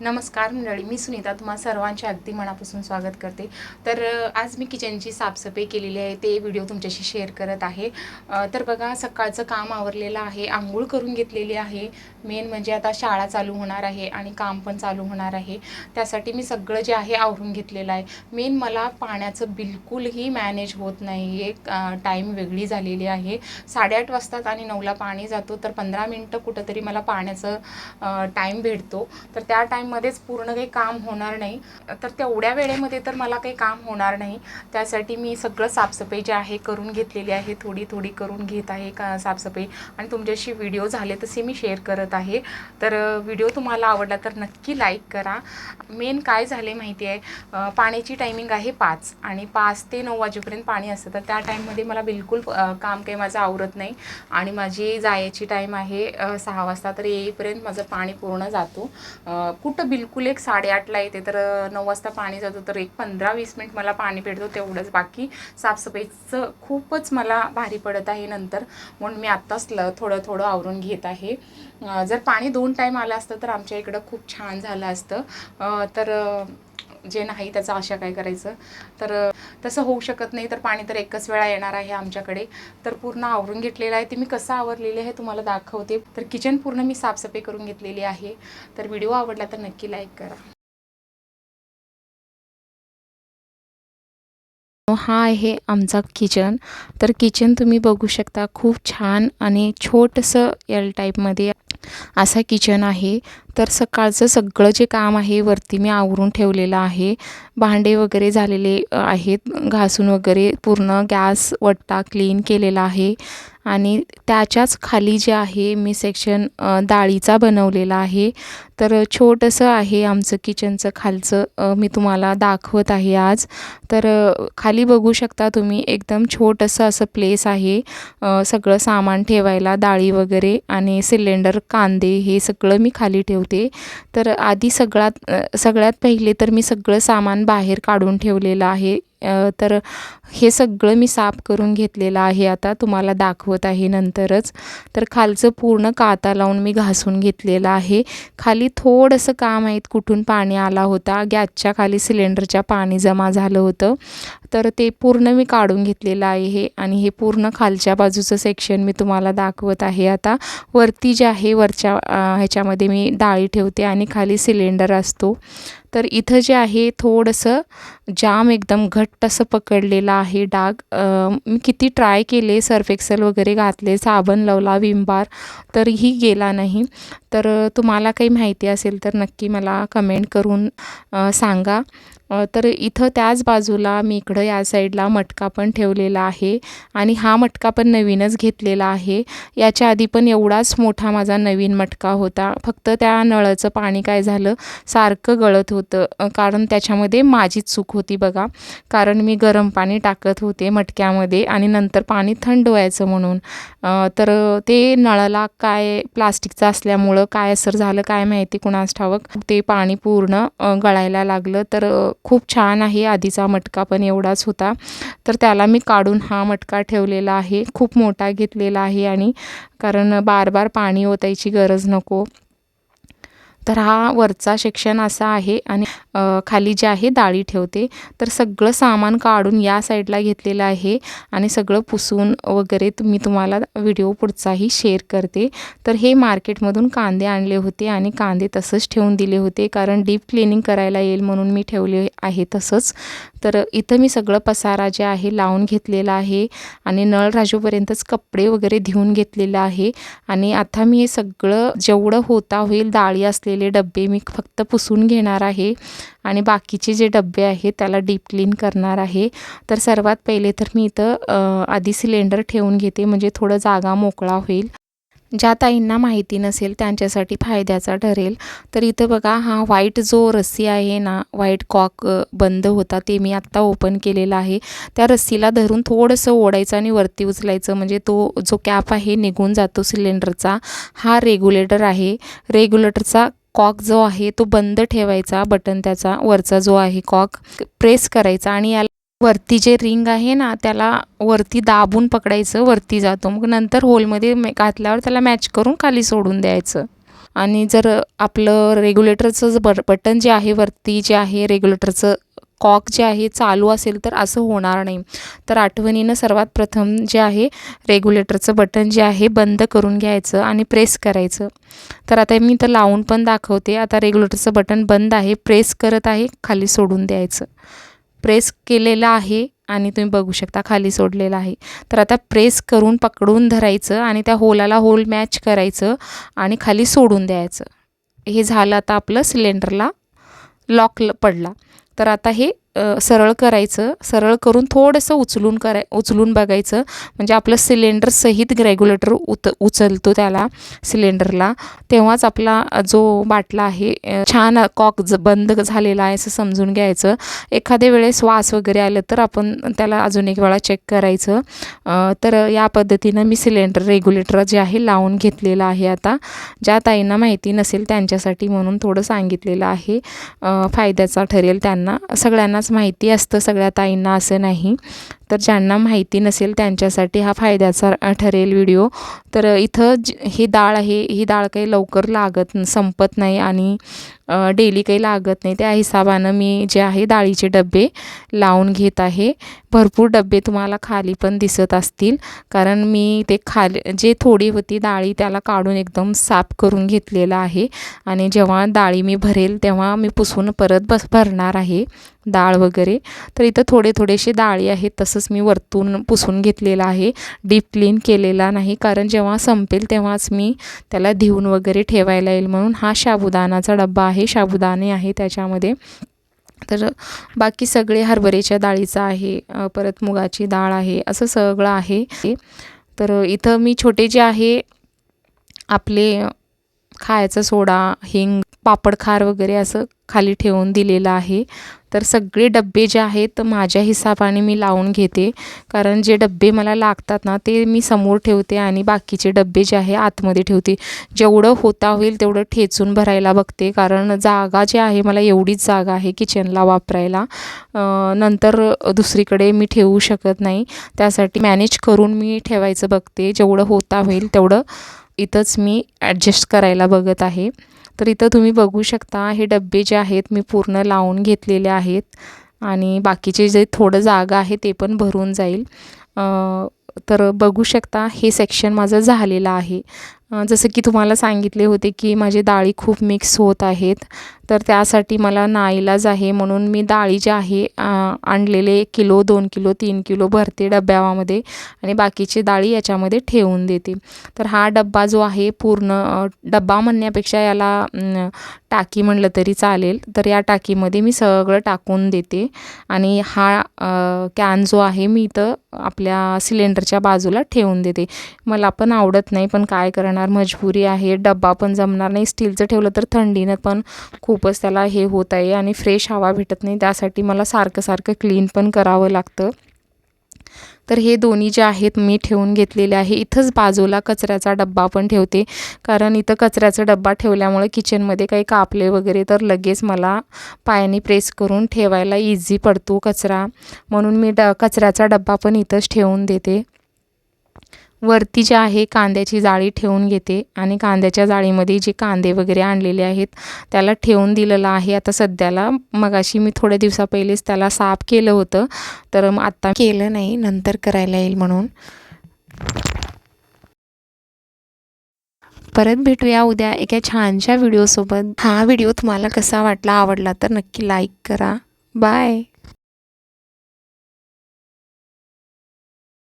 नमस्कार मंडळी मी सुनीता तुम्हा सर्वांचे अगदी मनापासून स्वागत करते. तर आज मी किचनची साफसफाई केलेली आहे ते व्हिडिओ तुमच्याशी शेअर करत आहे. तर बघा सकाळचं काम आवरलेलं आहे आंघोळ करून घेतलेली आहे. मेन म्हणजे आता शाळा चालू होणार आहे आणि काम पण चालू होणार आहे. त्यासाठी मी सगळं जे आहे आवरून घेतलेलं आहे. मेन मला पाण्याचं बिलकुलही मॅनेज होत नाही आहे टाईम वेगळी झालेली आहे. साडेआठ वाजतात आणि नऊला पाणी जातो तर पंधरा मिनटं कुठंतरी मला पाण्याचं टाईम भेटतो. तर त्या टाईम टाईममध्येच पूर्ण काही काम होणार नाही. तर तेवढ्या वेळेमध्ये तर मला काही काम होणार नाही. त्यासाठी मी सगळं साफसफाई जे आहे करून घेतलेली आहे. थोडी थोडी करून घेत आहे का साफसफाई. आणि तुमच्याशी व्हिडिओ झाले तसे मी शेअर करत आहे. तर व्हिडिओ तुम्हाला आवडला तर नक्की लाईक करा. मेन काय झाले माहिती आहे पाण्याची टायमिंग आहे पाच आणि पाच ते नऊ वाजेपर्यंत पाणी असतं. तर त्या टाईममध्ये मला बिलकुल काम काही माझं आवरत नाही. आणि माझी जायची टाईम आहे सहा वाजता. तर येईपर्यंत माझं पाणी पूर्ण जातो. कुठ कुठं बिलकुल एक साडेआठला येते. तर नऊ वाजता पाणी जातो. तर एक पंधरा वीस मिनिट मला पाणी भेटतो तेवढंच. बाकी साफसफाईचं खूपच मला भारी पडत आहे नंतर. म्हणून मी आत्ताच ल थोडं थोडं आवरून घेत आहे. जर पाणी दोन टाईम आलं असतं तर आमच्या इकडं खूप छान झालं असतं. तर जे नाही त्याचं आशा काय करायचं? तर तसं होऊ शकत नाही तर पाणी तर एकच वेळा येणार आहे आमच्याकडे. तर पूर्ण आवरून घेतलेलं आहे. ते मी कसं आवरलेलं आहे तुम्हाला दाखवते. तर किचन पूर्ण मी साफसफाई करून घेतलेली आहे. तर व्हिडिओ आवडला तर नक्की लाईक करा. हा आहे आमचा किचन तर किचन तुम्ही बघू शकता खूप छान आणि छोटंसं एल टाईपमध्ये असा किचन आहे. तर सकाळचं सगळं जे काम आहे वरती मी आवरून ठेवलेलं आहे. भांडे वगैरे झालेले आहेत. घासून वगैरे पूर्ण गॅस वट्टा क्लीन केलेला आहे. आणि त्याच्याच खाली जे आहे मी सेक्शन डाळीचा बनवलेला आहे. तर छोटंसं आहे आमचं किचनचं खालचं मी तुम्हाला दाखवत आहे आज. तर खाली बघू शकता तुम्ही एकदम छोटंसं असं प्लेस आहे. सगळं सामान ठेवायला डाळी वगैरे आणि सिलेंडर कांदे हे सगळं मी खाली ठेवते तर आधी सगळ्यात सगळ्यात पहिले तर मी सगळं सामान बाहेर काढून ठेवलेलं आहे. तर हे सगळं मी साफ करून घेतलेलं आहे आता तुम्हाला दाखवत आहे नंतरच. तर खालचं पूर्ण काता लावून मी घासून घेतलेलं आहे. खाली थोडंसं काम आहेत कुठून पाणी आला होता गॅसच्या खाली सिलेंडरच्या पाणी जमा झालं होतं. तर ते पूर्ण मी काढून घेतलेलं आहे हे आणि हे पूर्ण खालच्या बाजूचं सेक्शन मी तुम्हाला दाखवत आहे आता. वरती जे आहे वरच्या ह्याच्यामध्ये मी डाळी ठेवते आणि खाली सिलेंडर असतो. तर इथं जे आहे थोडंसं जाम एकदम घट्ट असं पकडलेलं आहे डाग. मी किती ट्राय केले सर्फ एक्सेल वगैरे घातले साबण लावला विम बार तरीही गेला नाही. तर तुम्हाला काही माहिती असेल तर नक्की मला कमेंट करून सांगा. तर इथं त्याच बाजूला मी इकडं या साईडला मटका पण ठेवलेला आहे आणि हा मटका पण नवीनच घेतलेला आहे. याच्या आधी पण एवढाच मोठा माझा नवीन मटका होता. फक्त त्या नळाचं पाणी काय झालं? सारखं गळत होतं. कारण त्याच्यामध्ये माझीच चूक होती बघा. कारण मी गरम पाणी टाकत होते मटक्यामध्ये आणि नंतर पाणी थंड व्हायचं म्हणून. तर ते नळाला काय प्लास्टिकचं असल्यामुळं काय असर झालं काय माहिती कुणास ठावक? ते पाणी पूर्ण गळायला लागलं. तर खूप छान आहे आधीचा मटका पण एवढाच होता. तर त्याला मी काढून हा मटका ठेवलेला आहे खूप मोठा घेतलेला आहे आणि कारण बार बार पाणी ओतायची गरज नको. तर हा वरचा सेक्शन असा आहे आणि खाली जे आहे डाळी ठेवते. तर सगळं सामान काढून या साईडला घेतलेलं आहे आणि सगळं पुसून वगैरे मी तुम्हाला व्हिडिओ पुढचाही शेअर करते. तर हे मार्केटमधून कांदे आणले होते आणि कांदे तसंच ठेवून दिले होते कारण डीप क्लिनिंग करायला येईल म्हणून मी ठेवले आहे तसंच. तर इथं मी सगळं पसारा जे आहे लावून घेतलेला आहे आणि नळराजूपर्यंतच कपडे वगैरे धुवून घेतलेलं आहे. आणि आता मी हे सगळं जेवढं होता होईल डाळी असलेली डबे मी फक्त पुसून घेणार आहे आणि बाकीचे जे डबे आहेत त्याला डीप क्लीन करणार आहे. तर सर्वात पहिले तर मी इथं आधी सिलेंडर ठेवून घेते म्हणजे थोडं जागा मोकळा होईल. ज्या ताईंना माहिती नसेल त्यांच्यासाठी फायद्याचा ठरेल. तर इथं बघा हा व्हाईट जो रस्सी आहे ना व्हाईट कॉक बंद होता ते मी आत्ता ओपन केलेला आहे. त्या रस्सीला धरून थोडंसं ओढायचं आणि वरती उचलायचं म्हणजे तो जो कॅप आहे निघून जातो सिलेंडरचा. हा रेग्युलेटर आहे. रेग्युलेटरचा कॉक जो आहे तो बंद ठेवायचा बटन त्याचा वरचा जो आहे कॉक प्रेस करायचा आणि याला वरती जे रिंग आहे ना त्याला वरती दाबून पकडायचं वरती जातो. मग नंतर होलमध्ये घातल्यावर त्याला मॅच करून खाली सोडून द्यायचं. आणि जर आपलं रेग्युलेटरचं ज बर बटन जे आहे वरती जे आहे रेग्युलेटरचं कॉक जे आहे चालू असेल तर असं होणार नाही. तर आठवणीनं सर्वात प्रथम जे आहे रेग्युलेटरचं बटन जे आहे बंद करून घ्यायचं आणि प्रेस करायचं. तर आता मी तर लावून पण दाखवते. आता रेग्युलेटरचं बटन बंद आहे प्रेस करत आहे खाली सोडून द्यायचं. प्रेस केलेलं आहे आणि तुम्ही बघू शकता खाली सोडलेलं आहे. तर आता प्रेस करून पकडून धरायचं आणि त्या होलाला होल मॅच करायचं आणि खाली सोडून द्यायचं. हे झालं आता आपलं सिलेंडरला लॉक पडला. तर आता हे सरळ करायचं. सरळ करून थोडंसं उचलून कराय उचलून बघायचं. म्हणजे आपलं सिलेंडर सहित रेग्युलेटर उत उचलतो त्याला सिलेंडरला. तेव्हाच आपला जो बाटला आहे छान कॉक ज बंद झालेला आहे असं समजून घ्यायचं. एखाद्या वेळेस वास वगैरे आलं तर आपण त्याला अजून एक वेळा चेक करायचं. तर या पद्धतीनं मी सिलेंडर रेग्युलेटर जे आहे लावून घेतलेलं आहे आता. ज्या ताईंना माहिती नसेल त्यांच्यासाठी म्हणून थोडं सांगितलेलं आहे. फायद्याचा ठरेल त्यांना. सगळ्यांनाच माहिती असतं सगळ्या ताईंना असं नाही. तर ज्यांना माहिती नसेल त्यांच्यासाठी हा फायद्याचा ठरेल व्हिडिओ. तर इथं जी ही डाळ आहे ही डाळ काही लवकर लागत संपत नाही आणि डेली काही लागत नाही. त्या हिसाबानं मी जे आहे डाळीचे डबे लावून घेत आहे. भरपूर डबे तुम्हाला खाली पण दिसत असतील. कारण मी ते खाली जे थोडी होती डाळी त्याला काढून एकदम साफ करून घेतलेलं आहे. आणि जेव्हा डाळी मी भरेल तेव्हा मी पुसून परत बस भरणार आहे डाळ वगैरे. तर इथं थोडे थोडेसे डाळी आहेत तसंच मी वरतून पुसून घेतलेलं आहे. डीप क्लीन केलेला नाही कारण जेव्हा संपेल तेव्हाच मी त्याला धिवून वगैरे ठेवायला येईल म्हणून हा साबुदाणाचा डब्बा आहे. साबुदाणे आहे त्याच्यामध्ये. तर बाकी सगळे हरभऱ्याच्या डाळीचं आहे परत मुगाची डाळ आहे असं सगळं आहे. तर इथं मी छोटे जे आहे आपले खायचा सोडा हिंग पापडखार वगैरे असं खाली ठेवून दिलेलं आहे. तर सगळे डब्बे जे आहेत माझ्या हिसाबाने मी लावून घेते. कारण जे डब्बे मला लागतात ना ते मी समोर ठेवते आणि बाकीचे डब्बे जे आहे आतमध्ये ठेवते. जेवढं होता होईल तेवढं ठेचून भरायला बघते. कारण जागा जी आहे मला एवढीच जागा आहे किचनला वापरायला. नंतर दुसरीकडे मी ठेवू शकत नाही. त्यासाठी मॅनेज करून मी ठेवायचं बघते. जेवढं होता होईल तेवढं इथंच मी ॲडजस्ट करायला बघत आहे. तर इथं तुम्ही बघू शकता हे डब्बे जे आहेत मी पूर्ण लावून घेतलेले आहेत आणि बाकीचे जे थोडं जागा आहे ते पण भरून जाईल. तर बघू शकता हे सेक्शन माझं झालेलं आहे. जसं की तुम्हाला सांगितले होते की माझे डाळी खूप मिक्स होत आहेत तर त्यासाठी मला नाईलाज आहे म्हणून मी डाळी जे आहे आणलेले आणलेले किलो दोन किलो तीन किलो भरते डब्यामध्ये आणि बाकीची डाळी याच्यामध्ये ठेवून देते. तर हा डब्बा जो आहे पूर्ण डब्बा म्हणण्यापेक्षा याला टाकी म्हणलं तरी चालेल. तर या टाकीमध्ये मी सगळं टाकून देते आणि हा कॅन जो आहे मी इथं आपल्या सिलेंडर सिलेंडरच्या बाजूला ठेवून देते. मला पण आवडत नाही पण काय करणार? मजबुरी आहे. डब्बा पण जमणार नाही. स्टीलचं ठेवलं तर थंडीनं पण खूपच त्याला हे होत आहे आणि फ्रेश हवा भेटत नाही. त्यासाठी मला सारखं सारखं क्लीन पण करावं लागतं. तर हे दोन्ही जे आहेत मी ठेवून घेतलेले आहे. इथंच बाजूला कचऱ्याचा डब्बा पण ठेवते. कारण इथं कचऱ्याचा डब्बा ठेवल्यामुळे किचनमध्ये काही कापले वगैरे तर लगेच मला पायाने प्रेस करून ठेवायला इझी पडतो कचरा. म्हणून मी ड कचऱ्याचा डब्बा पण इथंच ठेवून देते. वरती जे आहे कांद्याची जाळी ठेवून घेते आणि कांद्याच्या जाळीमध्ये जे कांदे वगैरे आणलेले आहेत त्याला ठेवून दिलेलं आहे. आता सध्याला मगाशी मी थोड्या दिवसा पहिलेच त्याला साफ केलं होतं तर मग आत्ता केलं नाही नंतर करायला येईल म्हणून. परत भेटूया उद्या एका छानशा व्हिडिओसोबत. हा व्हिडिओ तुम्हाला कसा वाटला आवडला तर नक्की लाईक करा. बाय!